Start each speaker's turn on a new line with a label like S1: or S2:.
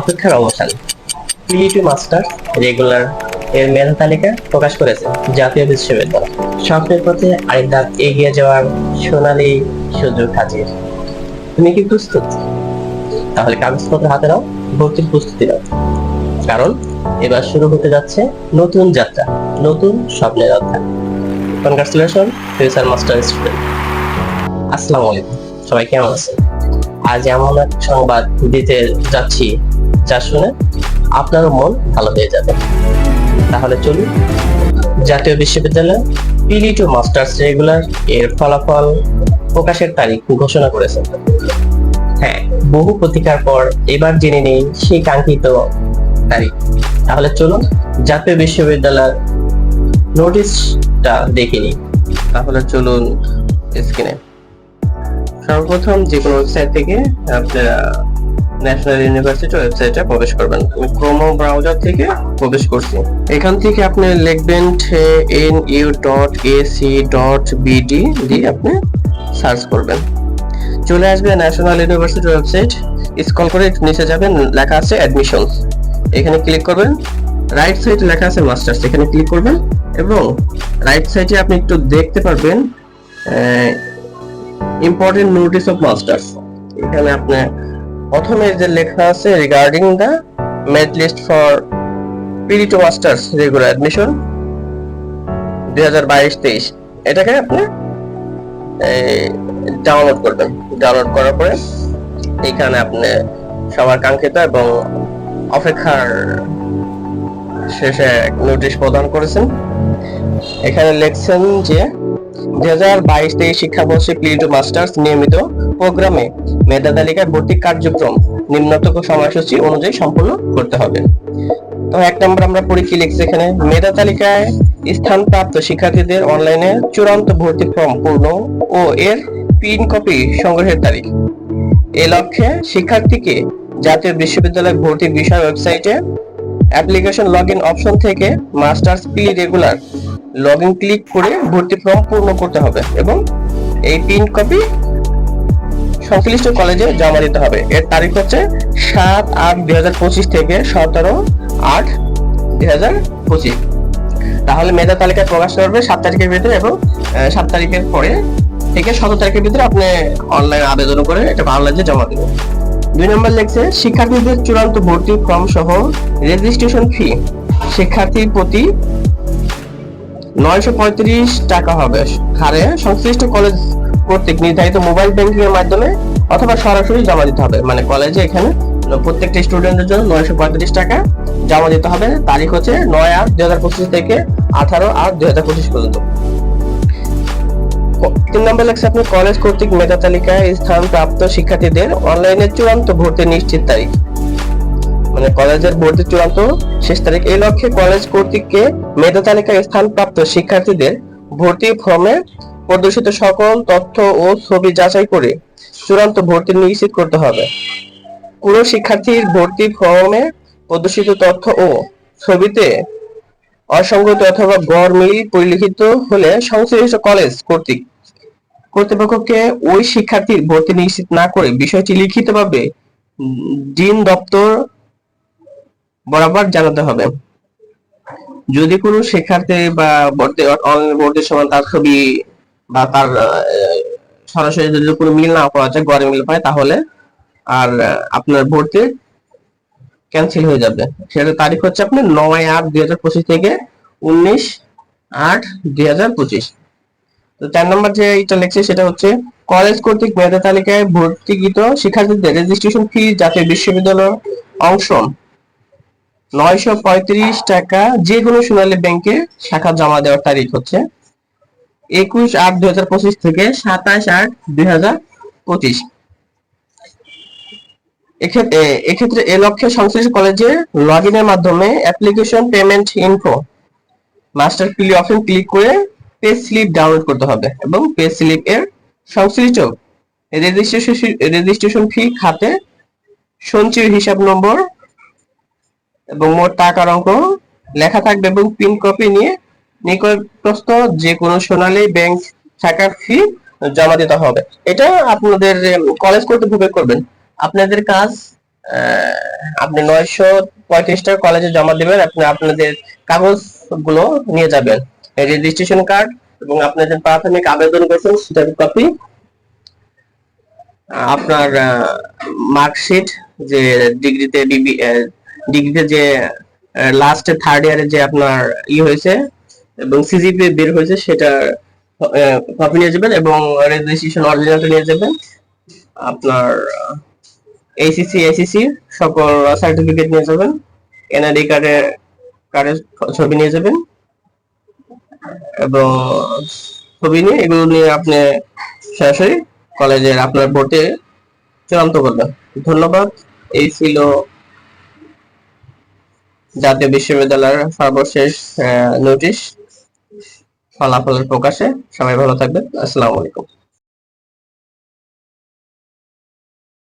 S1: অপেক্ষার অবসান। PET master regular এর মেধা তালিকা প্রকাশ করেছে জাতীয় বিশ্ববিদ্যালয়। স্বপ্নের পথে আরেক ধাপ এগিয়ে যাওয়ার সোনালী সুযোগ হাজির। তুমি কি প্রস্তুত? তাহলে কাগজপত্র হাতে নাও, ভর্তির প্রস্তুতি নাও। কারণ এবার শুরু হতে যাচ্ছে নতুন যাত্রা, নতুন স্বপ্নের অধ্যায়। কনগ্রাচুলেশন ফিউচার মাস্টার স্টুডেন্ট আসসালামু আলাইকুম, সবাই কেমন আছেন? আজ এমন এক সংবাদ দিতে যাচ্ছি যা শুনে আপনারও মন ভালো হয়ে যাবে। তাহলে চলুন, জাতীয় বিশ্ববিদ্যালয় পিলি টু মাস্টার্স রেগুলার এর ফলাফল প্রকাশের তারিখ ঘোষণা করেছে। হ্যাঁ বহু প্রতীক্ষার পর এবার জেনে নেই সেই কাঙ্ক্ষিত তারিখ। তাহলে চলুন, জাতীয় বিশ্ববিদ্যালয়ের নোটিশটা দেখে নিই। তাহলে চলুন স্ক্রিনে সর্বপ্রথম যে কোনো ওয়েবসাইট থেকে আপনারা ন্যাশনাল ইউনিভার্সিটি ওয়েবসাইটে প্রবেশ করবেন। আমি ক্রোমো ব্রাউজার থেকে প্রবেশ করছি। এখান থেকে আপনি লিখবেন N U dot AC dot BD দিয়ে আপনি সার্চ করবেন। চলে আসবে ন্যাশনাল ইউনিভার্সিটি ওয়েবসাইট স্ক্রল করে নিচে যাবেন, লেখা আছে অ্যাডমিশনস এখানে ক্লিক করবেন। রাইট সাইডে লেখা আছে মাস্টার্স এখানে ক্লিক করবেন এবং রাইট সাইডে আপনি একটু দেখতে পারবেন ইম্পর্টেন্ট নোটিস অফ মাস্টার্স এখানে আপনি প্রথমে যে লেখা আছে regarding the merit list for PD to masters regular admission দুই হাজার এটাকে আপনি ডাউনলোড করবেন। ডাউনলোড করার পরে এখানে আপনি সবার কাঙ্ক্ষিত এবং অপেক্ষার শেষে নোটিশ প্রদান করেছেন। এখানে লিখছেন যে দুই হাজার বাইশ তেইশ শিক্ষাবর্ষে পিএইচডি মাস্টার্স নিয়মিত প্রোগ্রামে মেধা তালিকায় ভর্তি কার্যক্রম নিম্নতক সময়সূচি অনুযায়ী সম্পূর্ণ করতে হবে। তো এক নম্বর আমরা পড়ি কি লিখছে এখানে? মেধা তালিকায় স্থানপ্রাপ্ত শিক্ষার্থীদের অনলাইনে চূড়ান্ত ভর্তি ফর্ম পূর্ণ ও এর পিন কপি সংগ্রহের তারিখ। এ লক্ষ্যে শিক্ষার্থীকে জাতীয় বিশ্ববিদ্যালয় ভর্তি বিষয় ওয়েবসাইটে অ্যাপ্লিকেশন লগ ইন অপশন থেকে masters P regular log in click করে ভর্তি ফর্ম পূর্ণ করতে হবে এবং এই প্রিন্ট কপি সংশ্লিষ্ট কলেজে জমা দিতে হবে। এর তারিখ হচ্ছে সাত আট দুই হাজার পঁচিশ থেকে সতেরো আট দুই হাজার পঁচিশ। তাহলে মেধা তালিকা প্রকাশ করবে সাত তারিখের ভিতরে এবং সাত তারিখের পরে থেকে সতেরো তারিখের ভিতরে আপনি অনলাইন আবেদন করে এটা কলেজে জমা দেবেন। দুই নম্বর লেখছে শিক্ষার্থীদের চূড়ান্ত ভর্তি ফর্ম সহ রেজিস্ট্রেশন ফি শিক্ষার্থীর প্রতি নয়শো পঁয়ত্রিশ টাকা হবে। হারে সংশ্লিষ্ট কলেজ কর্তৃক নির্ধারিত মোবাইল ব্যাংকিং এর মাধ্যমে অথবা সরাসরি জমা দিতে হবে। মানে কলেজে এখানে প্রত্যেকটা স্টুডেন্টের জন্য নয়শো পঁয়ত্রিশ টাকা জমা দিতে হবে। তারিখ হচ্ছে নয় আট দুই হাজার পঁচিশ থেকে আঠারো আট দুই হাজার পঁচিশ পর্যন্ত। তিন নম্বর লেখছে আপনি কলেজ কর্তৃক মেধা তালিকায় স্থান প্রাপ্ত শিক্ষার্থীদের অনলাইনে চূড়ান্ত নিশ্চিত তারিখ। মানে কলেজের ভর্তি চূড়ান্ত শেষ তারিখ। এই লক্ষ্যে কলেজ কর্তৃককে মেধা তালিকায় স্থানপ্রাপ্ত শিক্ষার্থীদের ভর্তি ফর্মে প্রদর্শিত সকল তথ্য ও ছবি যাচাই করে চূড়ান্ত ভর্তি নিশ্চিত করতে হবে। কোনো শিক্ষার্থীর ভর্তি ফর্মে প্রদর্শিত তথ্য ও ছবিতে অসঙ্গত অথবা গড় মিল পরিলিখিত হলে সংশ্লিষ্ট কলেজ কর্তৃক কর্তৃপক্ষকে ওই শিক্ষার্থীর ভর্তি নিশ্চিত না করে বিষয়টি লিখিতভাবে ডিন দপ্তর বরাবর জানাতে হবে। যদি কোনো শিক্ষার্থী বা ভর্তি অনলাইন ভর্তির সময় তার ছবি বা তার সরাসরি যদি কোনো মিল না পাওয়া যায়, গড়ে মিল পায়, তাহলে আর আপনার ভর্তি ক্যান্সেল হয়ে যাবে। সেটা তারিখ হচ্ছে আপনার নয় আট দুই হাজার পঁচিশ থেকে উনিশ আট দুই হাজার পঁচিশ। তো চার নম্বর যে এটা লিখছে, সেটা হচ্ছে, কলেজ কর্তৃক মেধা তালিকায় ভর্তিকৃত শিক্ষার্থীদের রেজিস্ট্রেশন ফি জাতীয় বিশ্ববিদ্যালয় অংশ। নয়শো পঁয়ত্রিশ টাকা যে কোনো সোনালী ব্যাংকে শাখা জমা দেওয়ার তারিখ হচ্ছে। একুশ আট দুই হাজার পঁচিশ থেকে সাতাশ আট দুই হাজার পঁচিশ। এক্ষেত্রে এক্ষেত্রে এ লক্ষ্যে সংশ্লিষ্ট কলেজে লগ ইনের মাধ্যমে অ্যাপ্লিকেশন পেমেন্ট ইনফো মাস্টার প্লি অপশন ক্লিক করে পে স্লিপ ডাউনলোড করতে হবে এবং পে স্লিপ এর সংশ্লিষ্ট রেজিস্ট্রেশন রেজিস্ট্রেশন ফি খাতে সঞ্চয় হিসাব নম্বর এবং মোট টাকার অঙ্ক লেখা থাকবে এবং পিন কপি নিয়ে নিকটস্থ যে কোনো সোনালী ব্যাংক শাখার ফি জমা দিতে হবে। এটা আপনাদের কলেজ কর্তৃপক্ষ করবেন। আপনাদের কাজ আপনি নয়শো পঁয়ত্রিশটা কলেজে জমা দিবেন, আপনি আপনাদের কাগজগুলো নিয়ে যাবেন। রেজিস্ট্রেশন কার্ড এবং আপনার যে প্রাথমিক আবেদন করেছেন সেটার কপি আপনার মার্কশিট যে ডিগ্রিতে ডিগ্রিতে যে লাস্ট থার্ড ইয়ারে যে আপনার ই হয়েছে এবং সিজিপি বের হয়েছে, সেটা কপি নিয়ে যাবেন এবং রেজিস্ট্রেশন অরিজিনালটা নিয়ে যাবেন। আপনার এইসিসি এসিসি সকল সার্টিফিকেট নিয়ে যাবেন। এনআইডি কার্ডের কার্ডের ছবি নিয়ে যাবেন। এবং ছবি নিয়ে এগুলো নিয়ে আপনি সরাসরি কলেজের আপনার ভোটে চূড়ান্ত করবেন। ধন্যবাদ। এই ছিল জাতীয় বিশ্ববিদ্যালয়ের সর্বশেষ নোটিশ ফলাফলের প্রকাশে। সবাই ভালো থাকবেন। আসসালামু আলাইকুম।